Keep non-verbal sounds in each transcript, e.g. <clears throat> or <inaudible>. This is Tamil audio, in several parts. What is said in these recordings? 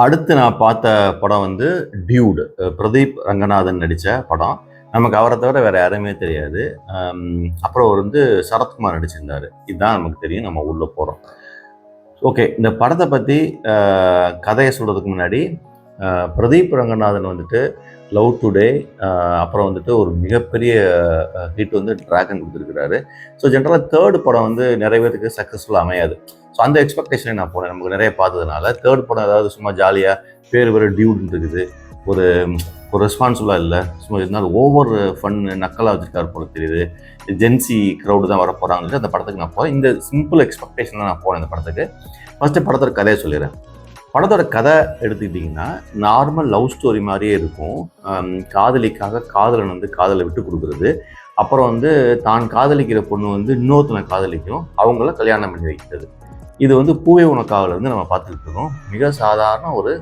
அடுத்து நான் பார்த்த படம் வந்து டியூடு பிரதீப் ரங்கநாதன் நடித்த படம். நமக்கு அவரை தவிர வேற யாருமே தெரியாது. அப்புறம் அவர் வந்து சரத்குமார் நடிச்சிருந்தார். இதுதான் நமக்கு தெரியும். நம்ம உள்ளே போகிறோம் ஓகே இந்த படத்தை பற்றி கதையை சொல்கிறதுக்கு முன்னாடி பிரதீப் ரங்கநாதன் வந்துட்டு லவ் டுடே அப்புறம் வந்துட்டு ஒரு மிகப்பெரிய ஹிட் வந்து ட்ராகன் கொடுத்துருக்கிறாரு. ஸோ ஜென்ரலாக தேர்ட் படம் வந்து நிறைய பேருக்கு சக்ஸஸ்ஃபுல்லாக அமையாது. ஸோ அந்த எக்ஸ்பெக்டேஷனே நான் போனேன் நமக்கு நிறைய பார்த்ததுனால தேர்ட் படம் ஏதாவது சும்மா ஜாலியாக பேர் வேறு டியூட்னு இருக்குது. ஒரு ஒரு ரெஸ்பான்சிபிளாக இல்லை. சும்மா இருந்தாலும் ஓவர் ஃபன் நக்கலாக வச்சுருக்காரு போல தெரியுது. ஜென்சி க்ரௌடு தான் வர போகிறாங்கன்னு அந்த படத்துக்கு நான் போகிறேன் இந்த சிம்பிள் எக்ஸ்பெக்டேஷன் தான் நான் போனேன் இந்த படத்துக்கு. ஃபஸ்ட்டு படத்தோட கதையை சொல்லிடுறேன். படத்தோட கதை எடுத்துக்கிட்டிங்கன்னா நார்மல் லவ் ஸ்டோரி மாதிரியே இருக்கும். காதலிக்காக காதலன் வந்து காதலை விட்டு கொடுக்குறது. அப்புறம் வந்து தான் காதலிக்கிற பொண்ணு வந்து இன்னொருத்தனை காதலிக்கும். அவங்கள கல்யாணம் பண்ணி வைக்கிறது. இது வந்து பூவே உனக்காவில் வந்து நம்ம பார்த்துக்கிட்டு இருக்கோம். மிக சாதாரண ஒரு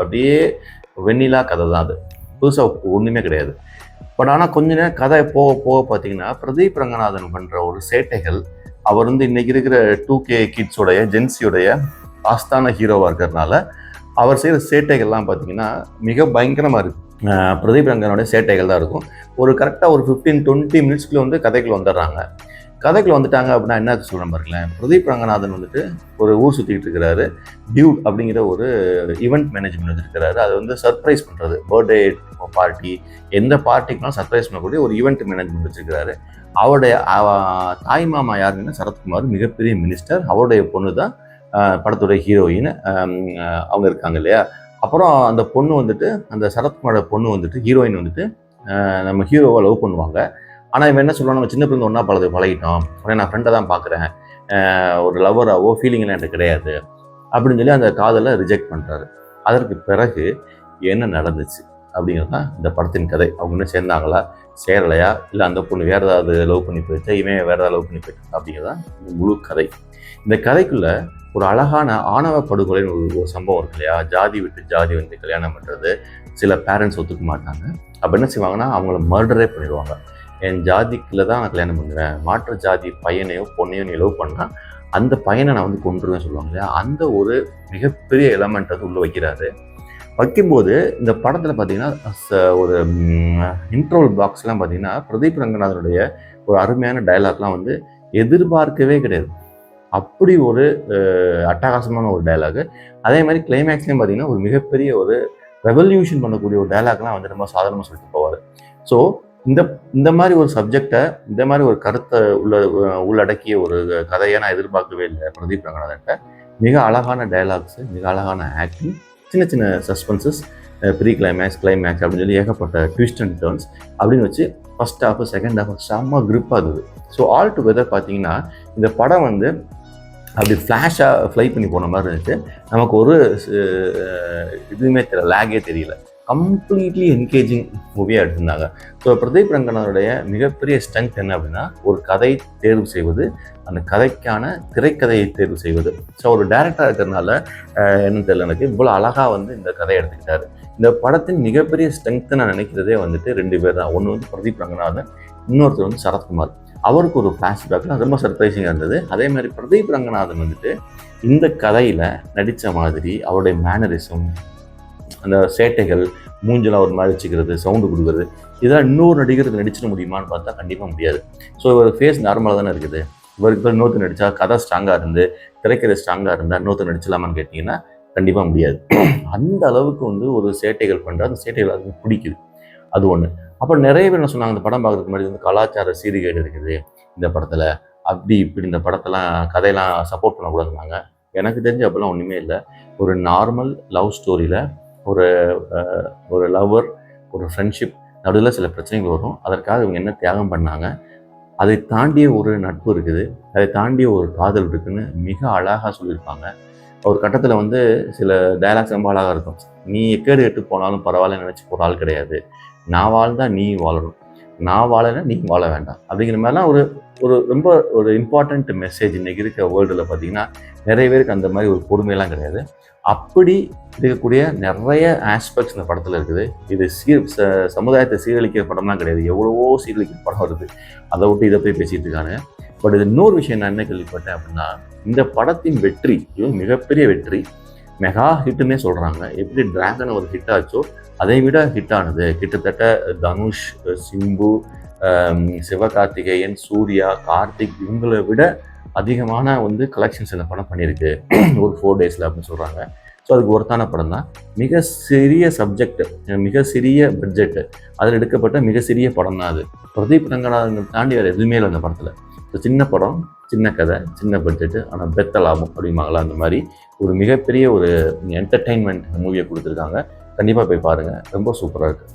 அப்படியே வெண்ணிலா கதை தான் அது. புதுசாக ஒன்றுமே கிடையாது. பட் ஆனால் கொஞ்ச நேரம் கதை போக போக பார்த்தீங்கன்னா பிரதீப் ரங்கநாதன் பண்ணுற ஒரு சேட்டைகள் அவர் வந்து இன்னைக்கு இருக்கிற டூ கே கிட்ஸோடைய ஜென்சியோடைய ஆஸ்தான ஹீரோவாக இருக்கிறதுனால அவர் செய்கிற சேட்டைகள்லாம் பார்த்தீங்கன்னா மிக பயங்கரமாக இருக்குது பிரதீப் ரங்கனோட சேட்டைகள் தான் இருக்கும். ஒரு கரெக்டாக ஒரு ஃபிஃப்டீன் டுவெண்ட்டி மினிட்ஸ்க்குள்ள வந்து கதைக்குள்ள வந்துடுறாங்க. கதைக்குள்ள வந்துட்டாங்க அப்படின்னா என்ன சொல்கிறேன் பாருங்களேன். பிரதீப் ரங்கநாதன் வந்துட்டு ஒரு ஊர் சுற்றிக்கிட்டு இருக்கிறாரு. டியூட் அப்படிங்கிற ஒரு ஈவெண்ட் மேனேஜ்மெண்ட் வச்சிருக்கிறாரு அது வந்து சர்ப்ரைஸ் பண்ணுறது பர்த்டே பார்ட்டி எந்த பார்ட்டிக்குனாலும் சர்ப்ரைஸ் பண்ணக்கூடிய ஒரு ஈவெண்ட் மேனேஜ்மெண்ட் வச்சுருக்கிறாரு. அவருடைய தாய் மாமா யாருன்னா சரத்குமார் மிகப்பெரிய மினிஸ்டர் அவருடைய பொண்ணு தான் படத்துடைய ஹீரோயின் அவங்க இருக்காங்க இல்லையா? அப்புறம் அந்த பொண்ணு வந்துட்டு அந்த சரத்குமாரோட பொண்ணு வந்துட்டு ஹீரோயின் வந்துட்டு நம்ம ஹீரோவை லவ் பண்ணுவாங்க. ஆனால் இவன் என்ன சொல்லுவான் நம்ம சின்ன பிள்ளை ஒன்றா பழகு பழகிட்டோம். உடனே நான் ஃப்ரெண்டை தான் பார்க்குறேன் ஒரு லவ்வராவோ ஃபீலிங்லாம் என்கிட்ட கிடையாது. அப்படின்னு சொல்லி அந்த காதலை ரிஜெக்ட் பண்ணுறாரு அதற்கு பிறகு என்ன நடந்துச்சு? அப்படிங்கிறது தான் இந்த படத்தின் கதை. அவங்க இன்னும் சேர்ந்தாங்களா? சேரலையா? இல்லை அந்த பொண்ணு வேறு ஏதாவது லவ் பண்ணி போயிடுச்சா இவன் வேறு ஏதாவது லவ் பண்ணி போயிட்டா அப்படிங்கிறது? தான் முழு கதை. இந்த கதைக்குள்ள ஒரு அழகான ஆணவ படுகொலைன்னு ஒரு ஒரு சம்பவம் இருக்கு இல்லையா? ஜாதி விட்டு ஜாதி வந்து கல்யாணம் பண்ணுறது சில பேரண்ட்ஸ் ஒத்துக்க மாட்டாங்க. அப்போ என்ன செய்வாங்கன்னா அவங்கள மர்டரே பண்ணிடுவாங்க. என் ஜாதிக்குள்ள தான் நான் கல்யாணம் பண்ணுவேன் மாற்று ஜாதி பையனையோ பொண்ணையோ நீ லவ் பண்ணால் அந்த பையனை நான் வந்து கொண்டுருவேன் சொல்லுவாங்க இல்லையா? அந்த ஒரு மிகப்பெரிய எலமெண்ட் வந்து உள்ளே வைக்கிறாரு. வைக்கும்போது இந்த படத்தில் பார்த்தீங்கன்னா ச- ஒரு இன்ட்ரோல் பாக்ஸ்லாம் பார்த்தீங்கன்னா பிரதீப் ரங்கநாதனுடைய ஒரு அருமையான டயலாக்லாம் வந்து எதிர்பார்க்கவே கிடையாது. அப்படி ஒரு அட்டகாசமான ஒரு டயலாக் அதே மாதிரி கிளைமேக்ஸ்லேயும் பார்த்தீங்கன்னா ஒரு மிகப்பெரிய ஒரு ரெவல்யூஷன் பண்ணக்கூடிய ஒரு டயலாக்லாம் வந்து ரொம்ப சாதாரணமாக சொல்லிட்டு போவார். ஸோ இந்த இந்த மாதிரி ஒரு சப்ஜெக்டை இந்த மாதிரி ஒரு கருத்தை உள்ள உள்ளடக்கிய ஒரு கதையை நான் எதிர்பார்க்கவே இல்லை பிரதீப் ரங்கநாதன்ட்ட மிக அழகான டயலாக்ஸு மிக அழகான ஆக்டிங் சின்ன சின்ன சஸ்பென்சஸ் ப்ரீ கிளைமேக்ஸ் கிளைமேக்ஸ் அப்படின்னு சொல்லி ஏகப்பட்ட ட்விஸ்ட் அண்ட் டர்ன்ஸ் அப்படின்னு வச்சு ஃபஸ்ட் ஹாஃப் செகண்ட் ஹாஃப் செம்ம grip-ஆ இருந்தது. ஸோ ஆல் டுகெதர் பார்த்தீங்கன்னா இந்த படம் வந்து அப்படி ஃப்ளாஷாக ஃப்ளை பண்ணி போன மாதிரி இருந்துச்சு. நமக்கு ஒரு இதுவுமே தெரியல லேகே தெரியல. கம்ப்ளீட்லி என்கேஜிங் மூவியாக எடுத்திருந்தாங்க. ஸோ பிரதீப் ரங்கனருடைய மிகப்பெரிய ஸ்ட்ரென்த் என்ன அப்படின்னா ஒரு கதை தேர்வு செய்வது அந்த கதைக்கான திரைக்கதையை தேர்வு செய்வது. ஸோ ஒரு டேரக்டராக இருக்கிறதுனால அஹ், என்ன தெரியல எனக்கு. இவ்வளோ அழகாக வந்து இந்த கதையை எடுத்துக்கிட்டாரு. இந்த படத்தின் மிகப்பெரிய ஸ்ட்ரென்த்து நான் நினைக்கிறதே வந்துட்டு ரெண்டு பேர் தான். ஒன்று வந்து பிரதீப் ரங்கநாதன் இன்னொருத்தர் வந்து சரத்குமார். அவருக்கு ஒரு ஃப்ளாஷ்பேக்லாம் ரொம்ப சர்ப்ரைசிங்காக இருந்தது. அதே மாதிரி பிரதீப் ரங்கநாதன் வந்துட்டு இந்த கதையில் நடித்த மாதிரி அவருடைய மேனரிசம் அந்த சேட்டைகள் மூஞ்செல்லாம் ஒரு மாதிரி வச்சுக்கிறது சவுண்டு கொடுக்குறது இதெல்லாம் இன்னொரு நடிகருக்கு நடிச்சிட முடியுமான்னு பார்த்தா கண்டிப்பாக முடியாது. ஸோ இவர் ஃபேஸ் நார்மலாக தானே இருக்குது. இவருக்கு இப்போ இன்னொருத்தர் நடித்தா கதை ஸ்ட்ராங்காக இருந்து திரைக்கதை ஸ்ட்ராங்காக இருந்தால் இன்னொருத்தர் நடிச்சலாமான்னு கேட்டிங்கன்னா கண்டிப்பாக முடியாது. <clears throat> அந்த அளவுக்கு வந்து ஒரு சேட்டைகள் பண்ணுற அந்த சேட்டைகள் அது பிடிக்குது. அது ஒன்று அப்புறம் நிறைய பேர் என்ன சொன்னாங்க இந்த படம் பார்க்குறதுக்கு முன்னாடி வந்து கலாச்சார சீர்கேடு இருக்குது இந்த படத்தில். அப்படி இப்படி இந்த படத்தெல்லாம் கதையெல்லாம் சப்போர்ட் பண்ணக்கூடாதுனாங்க எனக்கு தெரிஞ்ச அப்போல்லாம் ஒன்றுமே இல்லை. ஒரு நார்மல் லவ் ஸ்டோரியில் ஒரு ஒரு லவ்வர் ஒரு ஃப்ரெண்ட்ஷிப் நடுவில் சில பிரச்சனைகள் வரும். அதற்காக இவங்க என்ன தியாகம் பண்ணாங்க? அதை தாண்டிய ஒரு நட்பு இருக்குது. அதை தாண்டிய ஒரு காதல் இருக்குதுன்னு மிக அழகாக சொல்லியிருப்பாங்க. ஒரு கட்டத்தில் வந்து சில டயலாக்ஸ் ரொம்ப அழகாக இருக்கும். நீ எக்கேடு எட்டு போனாலும் பரவாயில்ல நினச்சி போகிற ஆள் கிடையாது. நான் வாழ்ந்தால் நீ வாழணும். நான் வாழலை நீ வாழ வேண்டாம். அப்படிங்கிற மாதிரிலாம் ஒரு ஒரு ரொம்ப ஒரு இம்பார்ட்டண்ட் மெசேஜ் இன்னைக்கு இருக்க வேர்ல்டில் பார்த்தீங்கன்னா நிறைய பேருக்கு அந்த மாதிரி ஒரு பொறுமையெல்லாம் கிடையாது. அப்படி இருக்கக்கூடிய நிறைய ஆஸ்பெக்ட்ஸ் இந்த படத்தில் இருக்குது. இது சீர் ச- சமுதாயத்தை சீரழிக்கிற படம்லாம் கிடையாது. எவ்வளவோ சீரழிக்கிற படம் வருது. அதை விட்டு இதை போய் பேசிகிட்டு இருக்காங்க. பட் இது இன்னொரு விஷயம் நான் என்ன கேள்விப்பட்டேன் அப்படின்னா இந்த படத்தின் வெற்றி இது மிகப்பெரிய வெற்றி மெகா ஹிட்டுன்னே சொல்கிறாங்க எப்படி டிராகன் ஒரு ஹிட் ஆச்சோ அதை விட ஹிட் ஆனது. கிட்டத்தட்ட தனுஷ் சிம்பு சிவகார்த்திகேயன் சூர்யா கார்த்திக் இவங்களை விட அதிகமான வந்து கலெக்ஷன்ஸ் இந்த படம் பண்ணியிருக்கு. <clears throat> ஒரு ஃபோர் டேஸில் அப்படின்னு சொல்கிறாங்க ஸோ அதுக்கு ஒருத்தான படம் தான். மிக சிறிய சப்ஜெக்ட் மிக சிறிய பட்ஜெட்டு அதில் எடுக்கப்பட்ட மிக சிறிய படம் தான் அது. பிரதீப் ரங்கநாதன் தாண்டி வேறு எதுவுமே இல்லை அந்த படத்தில். ஸோ சின்ன படம் சின்ன கதை சின்ன பட்ஜெட்டு ஆனால் பெத்த லாபம் அப்படிமாங்களா அந்த மாதிரி ஒரு மிகப்பெரிய ஒரு என்டர்டெயின்மெண்ட் மூவியை கொடுத்துருக்காங்க. கண்டிப்பாக போய் பாருங்கள் ரொம்ப சூப்பராக இருக்குது